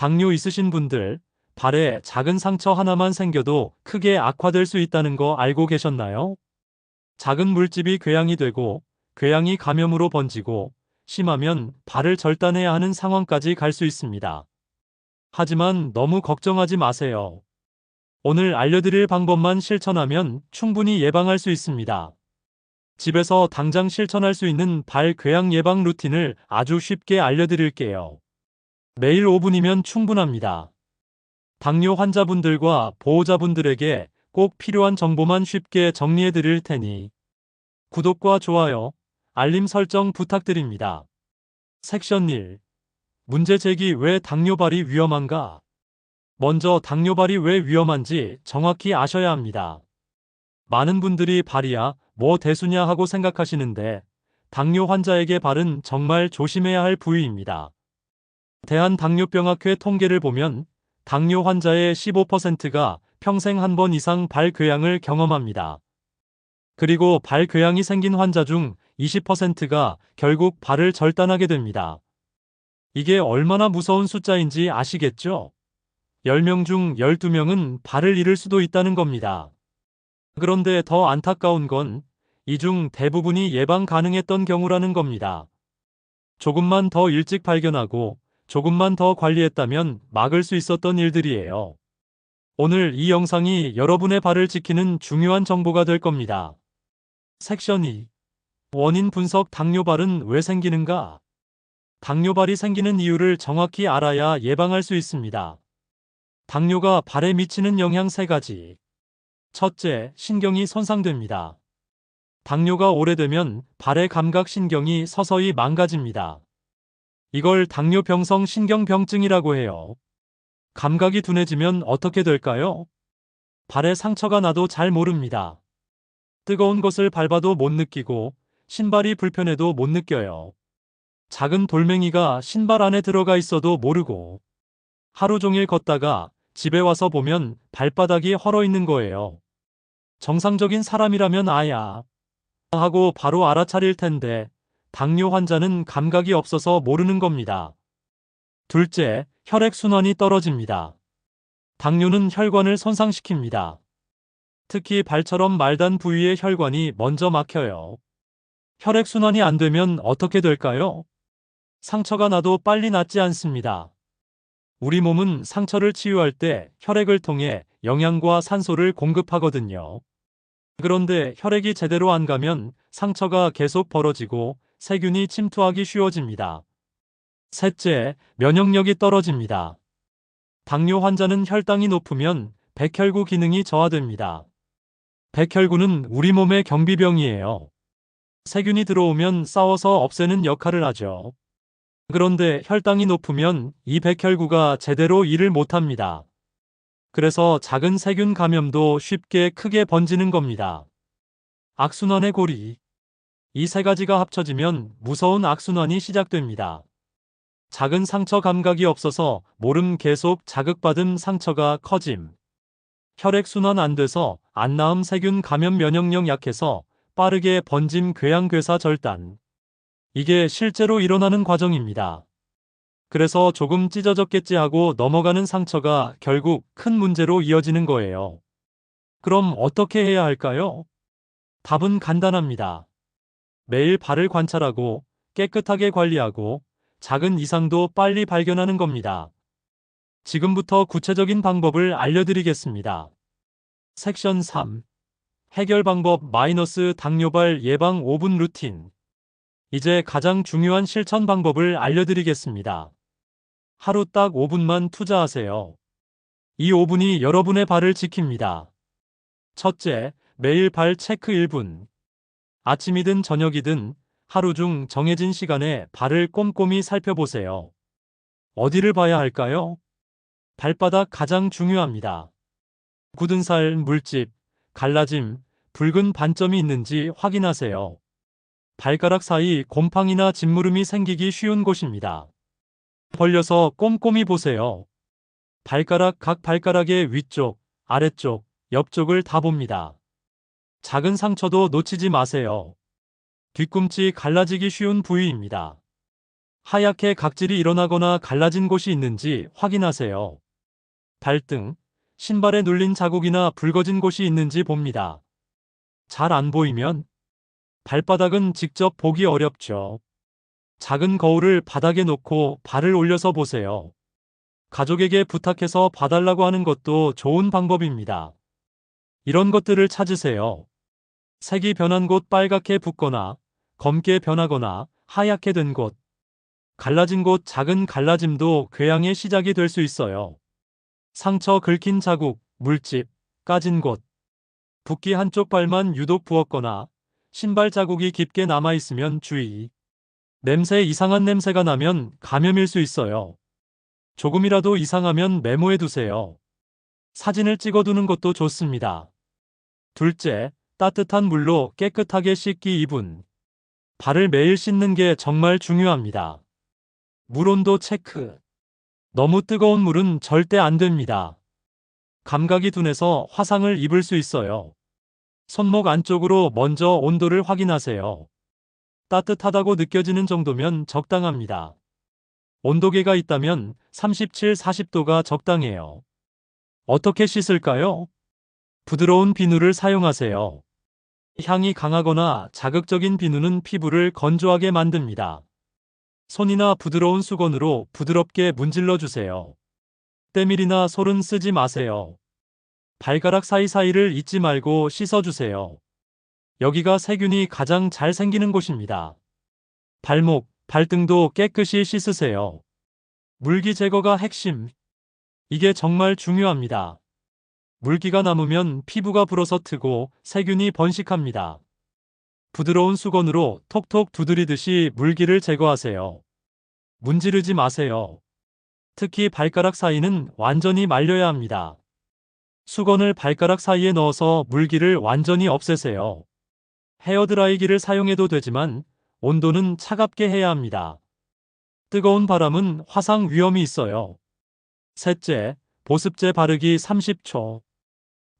당뇨 있으신 분들, 발에 작은 상처 하나만 생겨도 크게 악화될 수 있다는 거 알고 계셨나요? 작은 물집이 궤양이 되고, 궤양이 감염으로 번지고, 심하면 발을 절단해야 하는 상황까지 갈 수 있습니다. 하지만 너무 걱정하지 마세요. 오늘 알려드릴 방법만 실천하면 충분히 예방할 수 있습니다. 집에서 당장 실천할 수 있는 발 궤양 예방 루틴을 아주 쉽게 알려드릴게요. 매일 5분이면 충분합니다. 당뇨 환자분들과 보호자분들에게 꼭 필요한 정보만 쉽게 정리해 드릴 테니 구독과 좋아요, 알림 설정 부탁드립니다. 섹션 1. 문제 제기 왜 당뇨발이 위험한가? 먼저 당뇨발이 왜 위험한지 정확히 아셔야 합니다. 많은 분들이 발이야, 뭐 대수냐 하고 생각하시는데 당뇨 환자에게 발은 정말 조심해야 할 부위입니다. 대한당뇨병학회 통계를 보면 당뇨 환자의 15%가 평생 한 번 이상 발궤양을 경험합니다. 그리고 발궤양이 생긴 환자 중 20%가 결국 발을 절단하게 됩니다. 이게 얼마나 무서운 숫자인지 아시겠죠? 10명 중 12명은 발을 잃을 수도 있다는 겁니다. 그런데 더 안타까운 건 이 중 대부분이 예방 가능했던 경우라는 겁니다. 조금만 더 일찍 발견하고 조금만 더 관리했다면 막을 수 있었던 일들이에요. 오늘 이 영상이 여러분의 발을 지키는 중요한 정보가 될 겁니다. 섹션 2. 원인 분석 당뇨발은 왜 생기는가? 당뇨발이 생기는 이유를 정확히 알아야 예방할 수 있습니다. 당뇨가 발에 미치는 영향 3가지. 첫째, 신경이 손상됩니다. 당뇨가 오래되면 발의 감각 신경이 서서히 망가집니다. 이걸 당뇨병성 신경병증이라고 해요. 감각이 둔해지면 어떻게 될까요? 발에 상처가 나도 잘 모릅니다. 뜨거운 것을 밟아도 못 느끼고 신발이 불편해도 못 느껴요. 작은 돌멩이가 신발 안에 들어가 있어도 모르고 하루 종일 걷다가 집에 와서 보면 발바닥이 헐어 있는 거예요. 정상적인 사람이라면 아야 하고 바로 알아차릴 텐데 당뇨 환자는 감각이 없어서 모르는 겁니다. 둘째, 혈액순환이 떨어집니다. 당뇨는 혈관을 손상시킵니다. 특히 발처럼 말단 부위의 혈관이 먼저 막혀요. 혈액순환이 안 되면 어떻게 될까요? 상처가 나도 빨리 낫지 않습니다. 우리 몸은 상처를 치유할 때 혈액을 통해 영양과 산소를 공급하거든요. 그런데 혈액이 제대로 안 가면 상처가 계속 벌어지고 세균이 침투하기 쉬워집니다. 셋째, 면역력이 떨어집니다. 당뇨 환자는 혈당이 높으면 백혈구 기능이 저하됩니다. 백혈구는 우리 몸의 경비병이에요. 세균이 들어오면 싸워서 없애는 역할을 하죠. 그런데 혈당이 높으면 이 백혈구가 제대로 일을 못합니다. 그래서 작은 세균 감염도 쉽게 크게 번지는 겁니다. 악순환의 고리. 이 세 가지가 합쳐지면 무서운 악순환이 시작됩니다. 작은 상처 감각이 없어서 모름 계속 자극받은 상처가 커짐. 혈액순환 안 돼서 안 나음 세균 감염 면역력 약해서 빠르게 번짐 궤양괴사 절단. 이게 실제로 일어나는 과정입니다. 그래서 조금 찢어졌겠지 하고 넘어가는 상처가 결국 큰 문제로 이어지는 거예요. 그럼 어떻게 해야 할까요? 답은 간단합니다. 매일 발을 관찰하고 깨끗하게 관리하고 작은 이상도 빨리 발견하는 겁니다. 지금부터 구체적인 방법을 알려드리겠습니다. 섹션 3. 해결 방법 마이너스 당뇨발 예방 5분 루틴. 이제 가장 중요한 실천 방법을 알려드리겠습니다. 하루 딱 5분만 투자하세요. 이 5분이 여러분의 발을 지킵니다. 첫째, 매일 발 체크 1분. 아침이든 저녁이든 하루 중 정해진 시간에 발을 꼼꼼히 살펴보세요. 어디를 봐야 할까요? 발바닥 가장 중요합니다. 굳은 살, 물집, 갈라짐, 붉은 반점이 있는지 확인하세요. 발가락 사이 곰팡이나 진무름이 생기기 쉬운 곳입니다. 벌려서 꼼꼼히 보세요. 발가락 각 발가락의 위쪽, 아래쪽, 옆쪽을 다 봅니다. 작은 상처도 놓치지 마세요. 뒤꿈치 갈라지기 쉬운 부위입니다. 하얗게 각질이 일어나거나 갈라진 곳이 있는지 확인하세요. 발등, 신발에 눌린 자국이나 붉어진 곳이 있는지 봅니다. 잘 안 보이면 발바닥은 직접 보기 어렵죠. 작은 거울을 바닥에 놓고 발을 올려서 보세요. 가족에게 부탁해서 봐달라고 하는 것도 좋은 방법입니다. 이런 것들을 찾으세요. 색이 변한 곳 빨갛게 붓거나 검게 변하거나 하얗게 된 곳, 갈라진 곳 작은 갈라짐도 궤양의 시작이 될 수 있어요. 상처 긁힌 자국, 물집, 까진 곳, 붓기 한쪽 발만 유독 부었거나 신발 자국이 깊게 남아 있으면 주의. 냄새 이상한 냄새가 나면 감염일 수 있어요. 조금이라도 이상하면 메모해 두세요. 사진을 찍어두는 것도 좋습니다. 둘째, 따뜻한 물로 깨끗하게 씻기 2분. 발을 매일 씻는 게 정말 중요합니다. 물 온도 체크. 너무 뜨거운 물은 절대 안 됩니다. 감각이 둔해서 화상을 입을 수 있어요. 손목 안쪽으로 먼저 온도를 확인하세요. 따뜻하다고 느껴지는 정도면 적당합니다. 온도계가 있다면 37, 40도가 적당해요. 어떻게 씻을까요? 부드러운 비누를 사용하세요. 향이 강하거나 자극적인 비누는 피부를 건조하게 만듭니다. 손이나 부드러운 수건으로 부드럽게 문질러 주세요. 때밀이나 솔은 쓰지 마세요. 발가락 사이사이를 잊지 말고 씻어주세요. 여기가 세균이 가장 잘 생기는 곳입니다. 발목, 발등도 깨끗이 씻으세요. 물기 제거가 핵심. 이게 정말 중요합니다. 물기가 남으면 피부가 불어서 트고 세균이 번식합니다. 부드러운 수건으로 톡톡 두드리듯이 물기를 제거하세요. 문지르지 마세요. 특히 발가락 사이는 완전히 말려야 합니다. 수건을 발가락 사이에 넣어서 물기를 완전히 없애세요. 헤어드라이기를 사용해도 되지만 온도는 차갑게 해야 합니다. 뜨거운 바람은 화상 위험이 있어요. 셋째, 보습제 바르기 30초.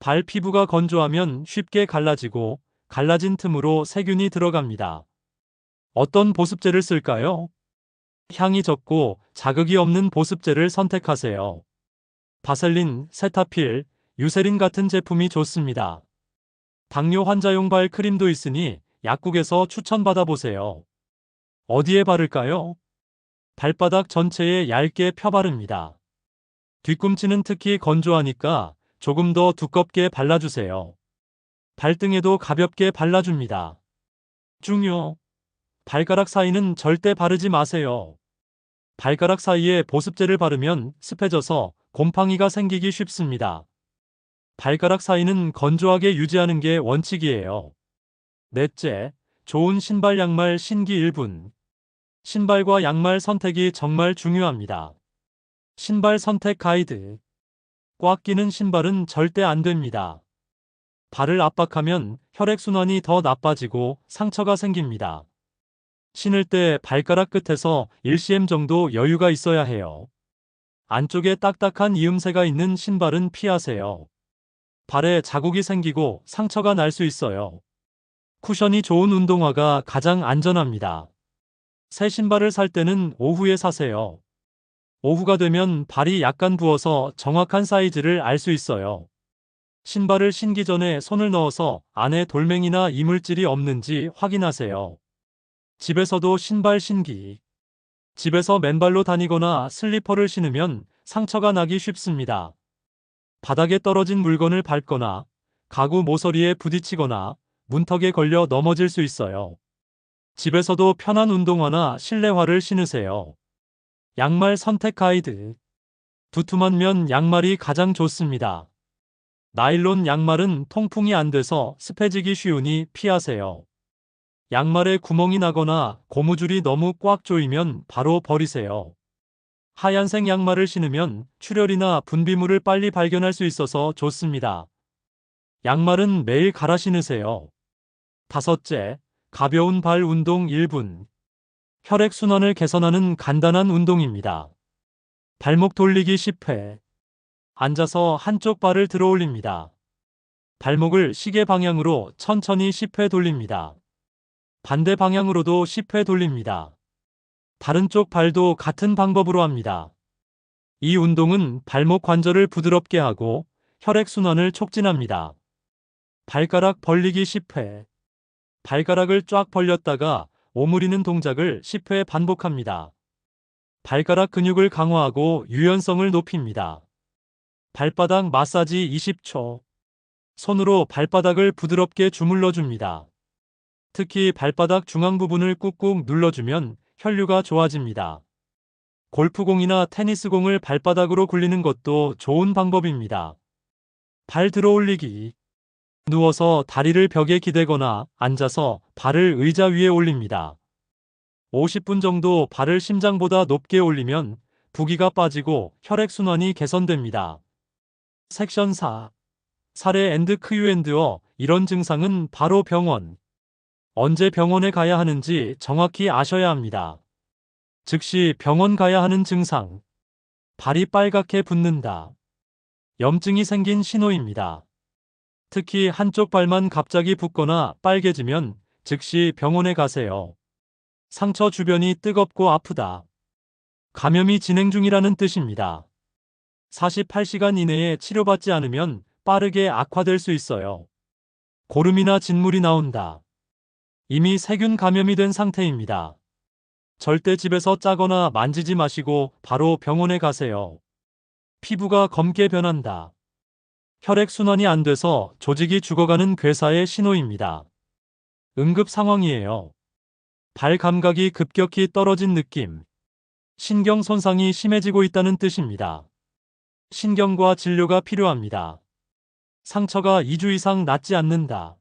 발 피부가 건조하면 쉽게 갈라지고 갈라진 틈으로 세균이 들어갑니다. 어떤 보습제를 쓸까요? 향이 적고 자극이 없는 보습제를 선택하세요. 바셀린, 세타필, 유세린 같은 제품이 좋습니다. 당뇨 환자용 발 크림도 있으니 약국에서 추천받아 보세요. 어디에 바를까요? 발바닥 전체에 얇게 펴 바릅니다. 뒤꿈치는 특히 건조하니까 조금 더 두껍게 발라주세요. 발등에도 가볍게 발라줍니다. 중요. 발가락 사이는 절대 바르지 마세요. 발가락 사이에 보습제를 바르면 습해져서 곰팡이가 생기기 쉽습니다. 발가락 사이는 건조하게 유지하는 게 원칙이에요. 넷째, 좋은 신발 양말 신기 1분. 신발과 양말 선택이 정말 중요합니다. 신발 선택 가이드. 꽉 끼는 신발은 절대 안 됩니다. 발을 압박하면 혈액순환이 더 나빠지고 상처가 생깁니다. 신을 때 발가락 끝에서 1cm 정도 여유가 있어야 해요. 안쪽에 딱딱한 이음새가 있는 신발은 피하세요. 발에 자국이 생기고 상처가 날 수 있어요. 쿠션이 좋은 운동화가 가장 안전합니다. 새 신발을 살 때는 오후에 사세요. 오후가 되면 발이 약간 부어서 정확한 사이즈를 알 수 있어요. 신발을 신기 전에 손을 넣어서 안에 돌멩이나 이물질이 없는지 확인하세요. 집에서도 신발 신기. 집에서 맨발로 다니거나 슬리퍼를 신으면 상처가 나기 쉽습니다. 바닥에 떨어진 물건을 밟거나 가구 모서리에 부딪히거나 문턱에 걸려 넘어질 수 있어요. 집에서도 편한 운동화나 실내화를 신으세요. 양말 선택 가이드. 두툼한 면 양말이 가장 좋습니다. 나일론 양말은 통풍이 안 돼서 습해지기 쉬우니 피하세요. 양말에 구멍이 나거나 고무줄이 너무 꽉 조이면 바로 버리세요. 하얀색 양말을 신으면 출혈이나 분비물을 빨리 발견할 수 있어서 좋습니다. 양말은 매일 갈아 신으세요. 다섯째, 가벼운 발 운동 1분. 혈액순환을 개선하는 간단한 운동입니다. 발목 돌리기 10회. 앉아서 한쪽 발을 들어 올립니다. 발목을 시계 방향으로 천천히 10회 돌립니다. 반대 방향으로도 10회 돌립니다. 다른 쪽 발도 같은 방법으로 합니다. 이 운동은 발목 관절을 부드럽게 하고 혈액순환을 촉진합니다. 발가락 벌리기 10회. 발가락을 쫙 벌렸다가 오므리는 동작을 10회 반복합니다. 발가락 근육을 강화하고 유연성을 높입니다. 발바닥 마사지 20초. 손으로 발바닥을 부드럽게 주물러 줍니다. 특히 발바닥 중앙 부분을 꾹꾹 눌러주면 혈류가 좋아집니다. 골프공이나 테니스공을 발바닥으로 굴리는 것도 좋은 방법입니다. 발 들어 올리기. 누워서 다리를 벽에 기대거나 앉아서 발을 의자 위에 올립니다. 50분 정도 발을 심장보다 높게 올리면 부기가 빠지고 혈액순환이 개선됩니다. 섹션 4. 사례 앤드 크유앤드어 이런 증상은 바로 병원. 언제 병원에 가야 하는지 정확히 아셔야 합니다. 즉시 병원 가야 하는 증상. 발이 빨갛게 붓는다. 염증이 생긴 신호입니다. 특히 한쪽 발만 갑자기 붓거나 빨개지면 즉시 병원에 가세요. 상처 주변이 뜨겁고 아프다. 감염이 진행 중이라는 뜻입니다. 48시간 이내에 치료받지 않으면 빠르게 악화될 수 있어요. 고름이나 진물이 나온다. 이미 세균 감염이 된 상태입니다. 절대 집에서 짜거나 만지지 마시고 바로 병원에 가세요. 피부가 검게 변한다. 혈액순환이 안 돼서 조직이 죽어가는 괴사의 신호입니다. 응급 상황이에요. 발 감각이 급격히 떨어진 느낌. 신경 손상이 심해지고 있다는 뜻입니다. 신경과 진료가 필요합니다. 상처가 2주 이상 낫지 않는다.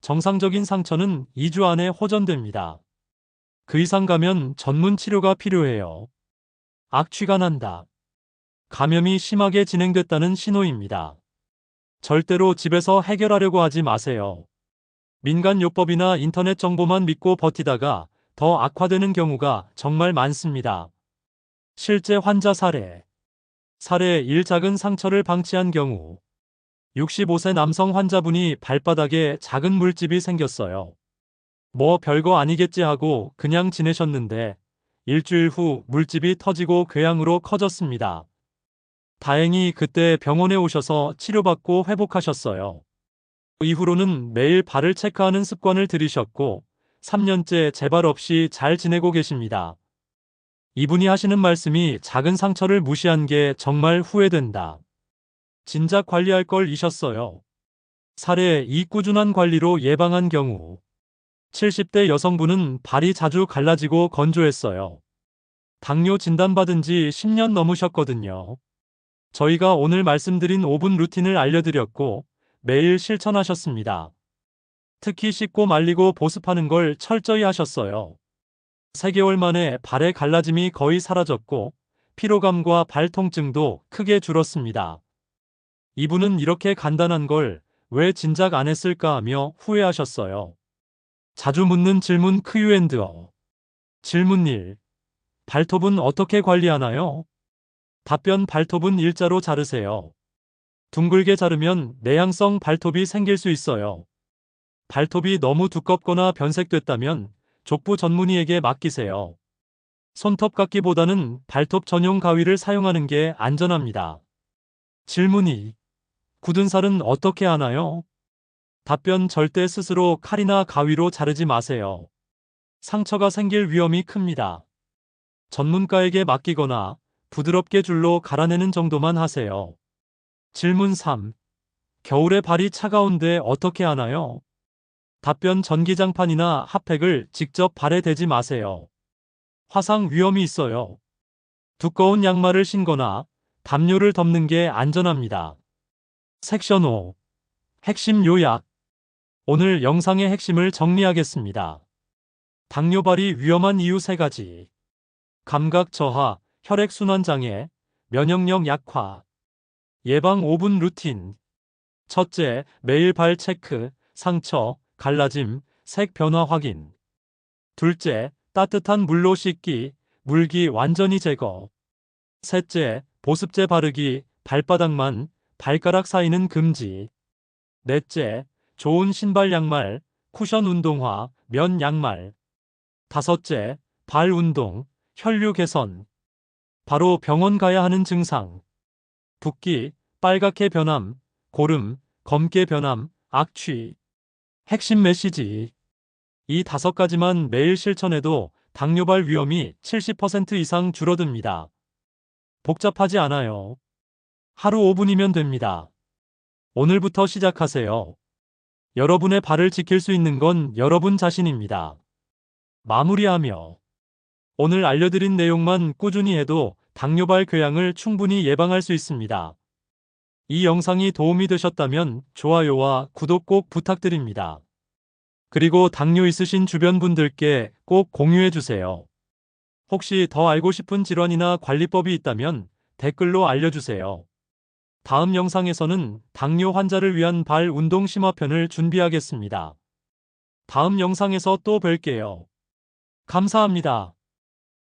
정상적인 상처는 2주 안에 호전됩니다. 그 이상 가면 전문 치료가 필요해요. 악취가 난다. 감염이 심하게 진행됐다는 신호입니다. 절대로 집에서 해결하려고 하지 마세요. 민간요법이나 인터넷 정보만 믿고 버티다가 더 악화되는 경우가 정말 많습니다. 실제 환자 사례. 사례 1 작은 상처를 방치한 경우 65세 남성 환자분이 발바닥에 작은 물집이 생겼어요. 뭐 별거 아니겠지 하고 그냥 지내셨는데 일주일 후 물집이 터지고 궤양으로 커졌습니다. 다행히 그때 병원에 오셔서 치료받고 회복하셨어요. 이후로는 매일 발을 체크하는 습관을 들이셨고 3년째 재발 없이 잘 지내고 계십니다. 이분이 하시는 말씀이 작은 상처를 무시한 게 정말 후회된다. 진작 관리할 걸 이셨어요. 사례 이 꾸준한 관리로 예방한 경우 70대 여성분은 발이 자주 갈라지고 건조했어요. 당뇨 진단받은 지 10년 넘으셨거든요. 저희가 오늘 말씀드린 5분 루틴을 알려드렸고 매일 실천하셨습니다. 특히 씻고 말리고 보습하는 걸 철저히 하셨어요. 3개월 만에 발의 갈라짐이 거의 사라졌고 피로감과 발 통증도 크게 줄었습니다. 이분은 이렇게 간단한 걸 왜 진작 안 했을까 하며 후회하셨어요. 자주 묻는 질문 크유앤드어. 질문 1. 발톱은 어떻게 관리하나요? 답변 발톱은 일자로 자르세요. 둥글게 자르면 내향성 발톱이 생길 수 있어요. 발톱이 너무 두껍거나 변색됐다면 족부 전문의에게 맡기세요. 손톱 깎기보다는 발톱 전용 가위를 사용하는 게 안전합니다. 질문 2. 굳은 살은 어떻게 하나요? 답변 절대 스스로 칼이나 가위로 자르지 마세요. 상처가 생길 위험이 큽니다. 전문가에게 맡기거나 부드럽게 줄로 갈아내는 정도만 하세요. 질문 3. 겨울에 발이 차가운데 어떻게 하나요? 답변 전기장판이나 핫팩을 직접 발에 대지 마세요. 화상 위험이 있어요. 두꺼운 양말을 신거나 담요를 덮는 게 안전합니다. 섹션 5. 핵심 요약. 오늘 영상의 핵심을 정리하겠습니다. 당뇨발이 위험한 이유 3가지. 감각 저하, 혈액순환 장애, 면역력 약화. 예방 5분 루틴. 첫째, 매일 발 체크, 상처, 갈라짐, 색 변화 확인. 둘째, 따뜻한 물로 씻기, 물기 완전히 제거. 셋째, 보습제 바르기, 발바닥만, 발가락 사이는 금지. 넷째, 좋은 신발 양말, 쿠션 운동화, 면 양말. 다섯째, 발 운동, 혈류 개선. 바로 병원 가야 하는 증상. 붓기, 빨갛게 변함, 고름, 검게 변함, 악취. 핵심 메시지. 이 다섯 가지만 매일 실천해도 당뇨발 위험이 70% 이상 줄어듭니다. 복잡하지 않아요. 하루 5분이면 됩니다. 오늘부터 시작하세요. 여러분의 발을 지킬 수 있는 건 여러분 자신입니다. 마무리하며 오늘 알려드린 내용만 꾸준히 해도 당뇨발 궤양을 충분히 예방할 수 있습니다. 이 영상이 도움이 되셨다면 좋아요와 구독 꼭 부탁드립니다. 그리고 당뇨 있으신 주변 분들께 꼭 공유해 주세요. 혹시 더 알고 싶은 질환이나 관리법이 있다면 댓글로 알려주세요. 다음 영상에서는 당뇨 환자를 위한 발 운동 심화편을 준비하겠습니다. 다음 영상에서 또 뵐게요. 감사합니다.